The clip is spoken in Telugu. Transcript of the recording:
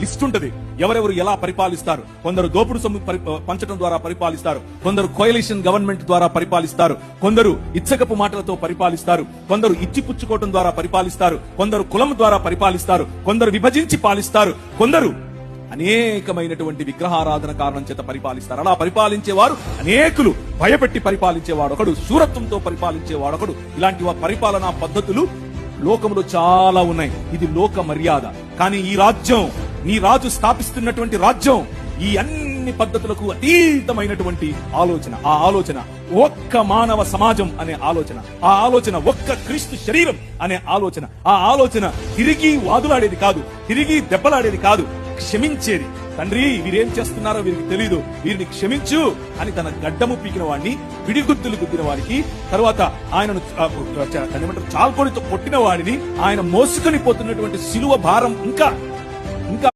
లిస్ట్ ఉంటది. ఎవరెవరు ఎలా పరిపాలిస్తారు? కొందరు దోపుడు సొమ్ము పరి- పంచడం ద్వారా పరిపాలిస్తారు. కొందరు కోయలిషన్ గవర్నమెంట్ ద్వారా పరిపాలిస్తారు. కొందరు ఇచ్చకపు మాటలతో పరిపాలిస్తారు. కొందరు ఇచ్చి పుచ్చుకోవటం ద్వారా పరిపాలిస్తారు. కొందరు కులం ద్వారా పరిపాలిస్తారు. కొందరు విభజించి పాలిస్తారు. కొందరు అనేకమైనటువంటి విగ్రహారాధన కారణం చేత పరిపాలిస్తారు. అలా పరిపాలించేవారు అనేకులు భయపెట్టి పరిపాలించేవాడు ఒకడు శూరత్వంతో పరిపాలించేవాడు ఒకడు. ఇలాంటి పరిపాలనా పద్ధతులు లోకంలో చాలా ఉన్నాయి. ఇది లోక మర్యాద. కానీ ఈ రాజ్యం నీ రాజు స్థాపిస్తున్నటువంటి రాజ్యం ఈ అన్ని పద్ధతులకు అతీతమైనటువంటి ఆలోచన. ఆ ఆలోచన ఒక్క మానవ సమాజం అనే ఆలోచన. ఆ ఆలోచన ఒక్క క్రీస్తు శరీరం అనే ఆలోచన. ఆ ఆలోచన తిరిగి వాదులాడేది కాదు తిరిగి దెబ్బలాడేది కాదు క్షమించేది. తండ్రి వీరేం చేస్తున్నారో వీరికి తెలియదు వీరిని క్షమించు అని తన గడ్డము పీకిన వాడిని పిడిగుద్దులు గుద్దిన వాడికి తర్వాత ఆయనను ఆ, చాల్కొడితో కొట్టిన వాడిని ఆయన మోసుకొని పోతున్నటువంటి సిలువ భారం ఇంకా ఇంకా